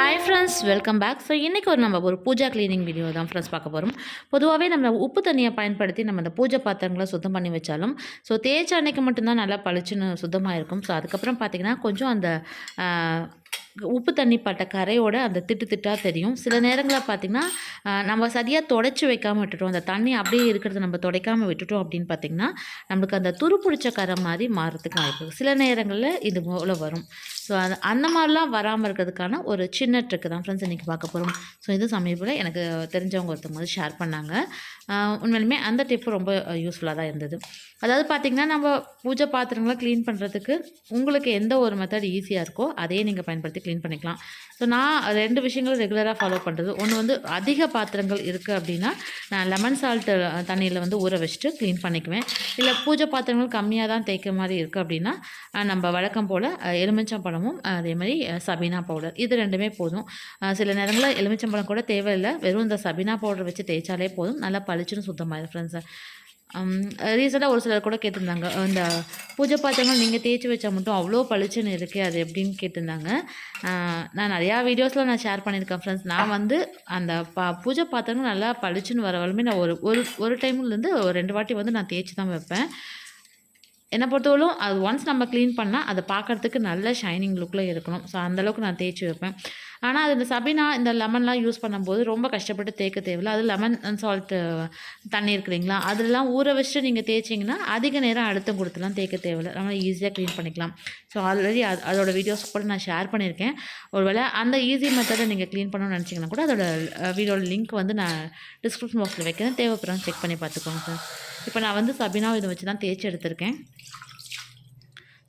Hi friends welcome back so இன்றைக்கி ஒரு நம்ம ஒரு பூஜா க்ளீனிங் வீடியோ தான் ஃப்ரெண்ட்ஸ் பார்க்க போகிறோம் பொதுவாகவே நம்ம உப்பு தண்ணியை பயன்படுத்தி நம்ம அந்த பூஜை பாத்திரங்களை சுத்தம் பண்ணி வச்சாலும் ஸோ தேய்ச்ச அன்னைக்கு மட்டும்தான் நல்லா பளிச்சுன்னு சுத்தமாக இருக்கும். ஸோ அதுக்கப்புறம் பார்த்திங்கன்னா கொஞ்சம் அந்த உப்பு தண்ணி பட்ட கரையோட அந்த திட்டு திட்டாக தெரியும். சில நேரங்களில் பார்த்திங்கன்னா நம்ம சரியாக தொடச்சி வைக்காமல் விட்டுட்டோம். அந்த தண்ணி அப்படியே இருக்கிறத நம்ம துடைக்காமல் விட்டுட்டோம் அப்படின்னு பார்த்திங்கன்னா நம்மளுக்கு அந்த துரு பிடிச்ச கரை மாதிரி மாறுறதுக்கு வாய்ப்பு சில நேரங்களில் இது போல் வரும். ஸோ அது அந்த மாதிரிலாம் வராமல் இருக்கிறதுக்கான ஒரு சின்ன ட்ரிக்கு தான் ஃப்ரெண்ட்ஸ் இன்றைக்கி பார்க்க போகிறோம் ஸோ இது சமீபத்தில் எனக்கு தெரிஞ்சவங்க ஒருத்தவங்க வந்து ஷேர் பண்ணாங்க. உண்மையிலுமே அந்த டிப்பு ரொம்ப யூஸ்ஃபுல்லாக தான் இருந்தது. அதாவது பார்த்திங்கன்னா நம்ம பூஜை பாத்திரங்களை க்ளீன் பண்ணுறதுக்கு உங்களுக்கு எந்த ஒரு மெத்தட் ஈஸியாக இருக்கோ அதையே நீங்கள் பயன்படுத்தி க்ளீன் பண்ணிக்கலாம். ஸோ நான் ரெண்டு விஷயங்களும் ரெகுலராக ஃபாலோ பண்ணுறது ஒன்று வந்து அதிக பாத்திரங்கள் இருக்குது அப்படின்னா நான் லெமன் சால்ட் தண்ணியில் வந்து ஊற வச்சுட்டு க்ளீன் பண்ணிக்குவேன். இல்லை பூஜை பாத்திரங்கள் கம்மியாக தான் தேய்க்கிற மாதிரி இருக்குது அப்படின்னா நம்ம வழக்கம் போல் எலுமிச்சம்பழமும் அதே மாதிரி சபீனா பவுடர் இது ரெண்டுமே போதும். சில நேரங்களில் எலுமிச்சம்பழம் கூட தேவையில்லை. வெறும் இந்த சபீனா பவுடர் வச்சு தேய்ச்சாலே போதும். நல்லா பளிச்சுன்னு சுத்தமாக ஃப்ரெண்ட்ஸ் ரீசெண்டாக ஒரு சிலர் கூட கேட்டிருந்தாங்க. இந்த பூஜை பாத்திரங்கள் நீங்கள் தேய்ச்சி வச்சா மட்டும் அவ்வளோ பளிச்சுன்னு இருக்கே அது எப்படின்னு கேட்டிருந்தாங்க. நான் நிறையா வீடியோஸில் நான் ஷேர் பண்ணியிருக்கேன் ஃப்ரெண்ட்ஸ் நான் வந்து அந்த பா பூஜை பாத்திரங்கள் நல்லா பளிச்சுன்னு வர வரையுமே நான் ஒரு ஒரு ஒரு டைம்லேருந்து ஒரு ரெண்டு வாட்டி வந்து நான் தேய்ச்சி தான் வைப்பேன். என்னை பொறுத்தவரைக்கும் அது ஒன்ஸ் நம்ம க்ளீன் பண்ணால் அதை பார்க்கறதுக்கு நல்ல ஷைனிங் லுக்கில் இருக்கணும். ஸோ அந்தளவுக்கு நான் தேய்ச்சி வைப்பேன். ஆனால் அது இந்த சபினா இந்த லெமன்லாம் யூஸ் பண்ணும்போது ரொம்ப கஷ்டப்பட்டு தேய்க்க தேவையில்ல. அது லெமன் சால்ட்டு தண்ணி இருக்கு இல்லைங்களா? அதெல்லாம் ஊற வச்சுட்டு நீங்கள் தேய்ச்சிங்கன்னா அதிக நேரம் அழுத்தம் கொடுத்துலாம் தேய்க்க தேவையில்ல. நம்ம ஈஸியாக க்ளீன் பண்ணிக்கலாம். ஸோ ஆல்ரெடி அது அதோட வீடியோஸ் கூட நான் ஷேர் பண்ணியிருக்கேன். ஒருவேளை அந்த ஈஸி மெத்தடை நீங்கள் க்ளீன் பண்ணணும்னு நினச்சிங்கன்னா கூட அதோட வீடியோட லிங்க் வந்து நான் டிஸ்கிரிப்ஷன் பாக்ஸில் வைக்கிறேன். தேவைப்படுறோம் செக் பண்ணி பார்த்துக்கோங்க சார் இப்போ நான் வந்து சபினா இதை வச்சு தான் தேய்ச்சி எடுத்திருக்கேன்.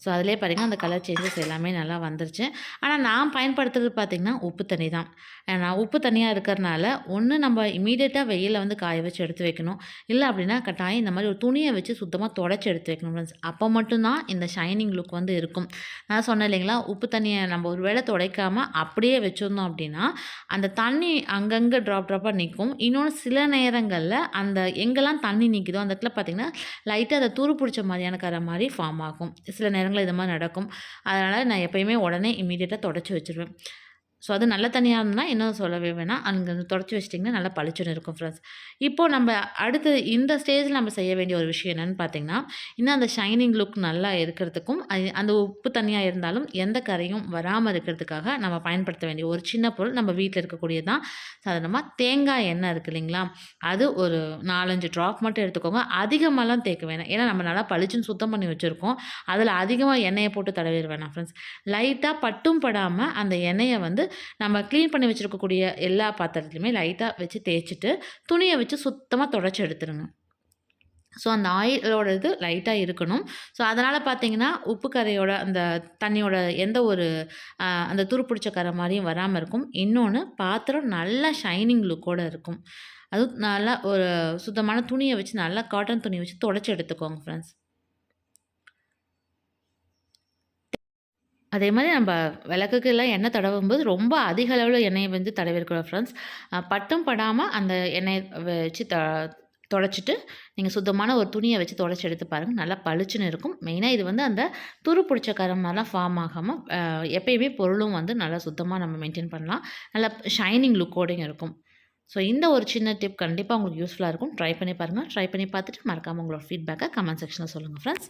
ஸோ அதிலே பாருங்கள் அந்த கலர் சேஞ்சஸ் எல்லாமே நல்லா வந்துருச்சு. ஆனால் நான் பயன்படுத்துறது பார்த்திங்கன்னா உப்பு தண்ணி தான். ஏன்னா உப்பு தண்ணியாக இருக்கிறனால ஒன்று நம்ம இமீடியட்டாக வெயிலில் வந்து காய வச்சு எடுத்து வைக்கணும். இல்லை அப்படின்னா கட்டாயம் இந்த மாதிரி ஒரு துணியை வச்சு சுத்தமாக தொடச்சி எடுத்து வைக்கணும் ஃப்ரெண்ட்ஸ் அப்போ மட்டும்தான் இந்த ஷைனிங் லுக் வந்து இருக்கும். நான் சொன்னேன் இல்லைங்களா உப்பு தண்ணியை நம்ம ஒரு வேளை துடைக்காமல் அப்படியே வச்சுருந்தோம் அப்படின்னா அந்த தண்ணி அங்கங்கே ட்ராப் ட்ராப்பாக நிற்கும் இன்னொன்று சில நேரங்களில் அந்த எங்கெல்லாம் தண்ணி நிற்கிதோ அந்த இடத்துல பார்த்திங்கன்னா லைட்டாக அதை துரு பிடிச்ச மாதிரியான கரை மாதிரி ஃபார்ம் ஆகும். சில நேரம் நேரங்களில் இது மாதிரி நடக்கும். அதனால் நான் எப்பயுமே உடனே இமீடியட்டாக தொடச்சி வச்சுருவேன். ஸோ அது நல்ல தண்ணியாக இருந்ததுன்னா இன்னும் சொல்லவே வேணாம். அங்கே தொடச்சி வச்சிட்டிங்கன்னா நல்லா பளிச்சுன்னு இருக்கும் ஃப்ரெண்ட்ஸ் இப்போது நம்ம அடுத்து இந்த ஸ்டேஜில் நம்ம செய்ய வேண்டிய ஒரு விஷயம் என்னென்னு பார்த்தீங்கன்னா இன்னும் அந்த ஷைனிங் லுக் நல்லா இருக்கிறதுக்கும் அந்த உப்பு தண்ணியாக இருந்தாலும் எந்த கரையும் வராமல் இருக்கிறதுக்காக நம்ம பயன்படுத்த வேண்டிய ஒரு சின்ன பொருள் நம்ம வீட்டில் இருக்கக்கூடியது தான் சாதாரணமாக தேங்காய் எண்ணெய் இருக்குது இல்லைங்களா? அது ஒரு நாலஞ்சு ட்ராப் மட்டும் எடுத்துக்கோங்க. அதிகமாகலாம் தேய்க்க வேணாம். ஏன்னா நம்ம நல்லா பளிச்சுன்னு சுத்தம் பண்ணி வச்சுருக்கோம். அதில் அதிகமாக எண்ணெயை போட்டு தடவிட வேணாம் ஃப்ரெண்ட்ஸ் லைட்டாக பட்டும் படாமல் அந்த எண்ணெயை வந்து நம்ம க்ளீன் பண்ணி வச்சுருக்கக்கூடிய எல்லா பாத்திரத்துலையுமே லைட்டாக வச்சு தேய்ச்சிட்டு துணியை வச்சு சுத்தமாக தொடச்சி எடுத்துருங்க. ஸோ அந்த ஆயிலோட இது லைட்டாக இருக்கணும். ஸோ அதனால் பார்த்தீங்கன்னா உப்பு கரையோட அந்த தண்ணியோட எந்த ஒரு அந்த அந்த துருப்பிடிச்ச கரை மாதிரியும் வராமல் இருக்கும். இன்னொன்று பாத்திரம் நல்லா ஷைனிங் லுக்கோடு இருக்கும். அதுவும் நல்லா ஒரு சுத்தமான துணியை வச்சு நல்லா காட்டன் துணியை வச்சு தொடச்சி எடுத்துக்கோங்க ஃப்ரெண்ட்ஸ் அதே மாதிரி நம்ம விளக்குக்கெல்லாம் எண்ணெய் தடவும் போது ரொம்ப அதிக அளவில் எண்ணெயை வந்து தடவிருக்கிறோம் ஃப்ரெண்ட்ஸ் பட்டும் படாமல் அந்த எண்ணெயை வச்சு த தொடச்சிட்டு நீங்கள் சுத்தமான ஒரு துணியை வச்சு தொடச்சி எடுத்து பாருங்கள் நல்லா பளிச்சுன்னு இருக்கும். மெயினாக இது வந்து அந்த துரு பிடிச்ச கரம்னாலாம் ஃபார்ம் ஆகாமல் எப்பயுமே பொருளும் வந்து நல்லா சுத்தமாக நம்ம மெயின்டைன் பண்ணலாம். நல்லா ஷைனிங் லுக்கோடையும் இருக்கும். ஸோ இந்த ஒரு சின்ன டிப் கண்டிப்பாக உங்களுக்கு யூஸ்ஃபுல்லாக இருக்கும். ட்ரை பண்ணி பாருங்கள் ட்ரை பண்ணி பார்த்துட்டு மறக்காமல் உங்களோட ஃபீட்பேக்கை கமெண்ட் செக்ஷனில் சொல்லுங்கள் ஃப்ரெண்ட்ஸ்